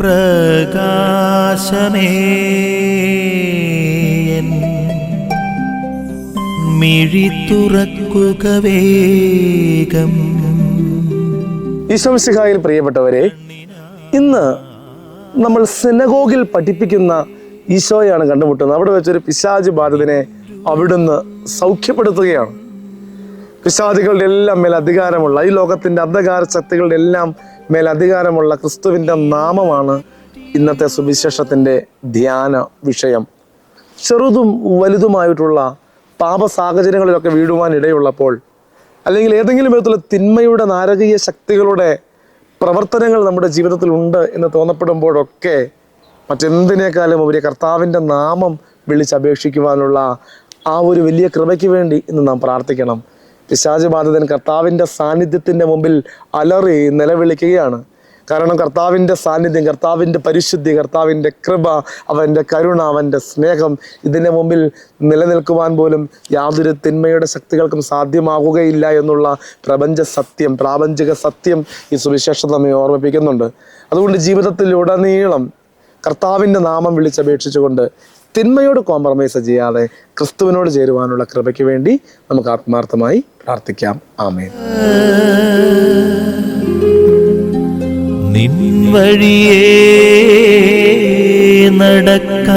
പ്രകാശമേ. മിഴി തുറക്കുക പ്രിയപ്പെട്ടവരെ ഇന്ന് നമ്മൾ സെനഗോഗിൽ പഠിപ്പിക്കുന്ന ഈശോയാണ് കണ്ടുമുട്ടുന്നത്. അവിടെ വെച്ചൊരു പിശാജ് ബാധിതനെ അവിടുന്ന് സൗഖ്യപ്പെടുത്തുകയാണ്. പിശാചികളുടെ എല്ലാം മേൽ അധികാരമുള്ള ഈ ലോകത്തിന്റെ അന്ധകാര ശക്തികളുടെ എല്ലാം മേൽ അധികാരമുള്ള ക്രിസ്തുവിന്റെ നാമമാണ് ഇന്നത്തെ സുവിശേഷത്തിന്റെ ധ്യാന വിഷയം. ചെറുതും വലുതുമായിട്ടുള്ള പാപ സാഹചര്യങ്ങളിലൊക്കെ വീഴുവാൻ ഇടയുള്ളപ്പോൾ അല്ലെങ്കിൽ ഏതെങ്കിലും വിധത്തിലുള്ള തിന്മയുടെ നാരകീയ ശക്തികളുടെ പ്രവർത്തനങ്ങൾ നമ്മുടെ ജീവിതത്തിൽ ഉണ്ട് എന്ന് തോന്നപ്പെടുമ്പോഴൊക്കെ മറ്റെന്തിനേക്കാളും ഉപരി കർത്താവിന്റെ നാമം വിളിച്ചപേക്ഷിക്കുവാനുള്ള ആ ഒരു വലിയ കൃപയ്ക്ക് വേണ്ടി ഇന്ന് നാം പ്രാർത്ഥിക്കണം. പിശാച് ബാധിതൻ കർത്താവിന്റെ സാന്നിധ്യത്തിന്റെ മുമ്പിൽ അലറി നിലവിളിക്കുകയാണ്. കാരണം കർത്താവിന്റെ സാന്നിധ്യം കർത്താവിന്റെ പരിശുദ്ധി കർത്താവിന്റെ കൃപ അവന്റെ കരുണ അവന്റെ സ്നേഹം ഇതിന്റെ മുമ്പിൽ നിലനിൽക്കുവാൻ പോലും യാതൊരു തിന്മയുടെ ശക്തികൾക്കും സാധ്യമാകുകയില്ല എന്നുള്ള പ്രപഞ്ച സത്യം പ്രാപഞ്ചിക സത്യം ഈ സുവിശേഷം നമ്മെ ഓർമ്മിപ്പിക്കുന്നുണ്ട്. അതുകൊണ്ട് ജീവിതത്തിൽ ഉടനീളം കർത്താവിന്റെ നാമം വിളിച്ചപേക്ഷിച്ചുകൊണ്ട് തിന്മയോട് കോംപ്രമൈസ് ചെയ്യാതെ ക്രിസ്തുവിനോട് ചേരുവാനുള്ള കൃപയ്ക്ക് വേണ്ടി നമുക്ക് ആത്മാർത്ഥമായി പ്രാർത്ഥിക്കാം. ആമേൻ. നിൻ നടക്ക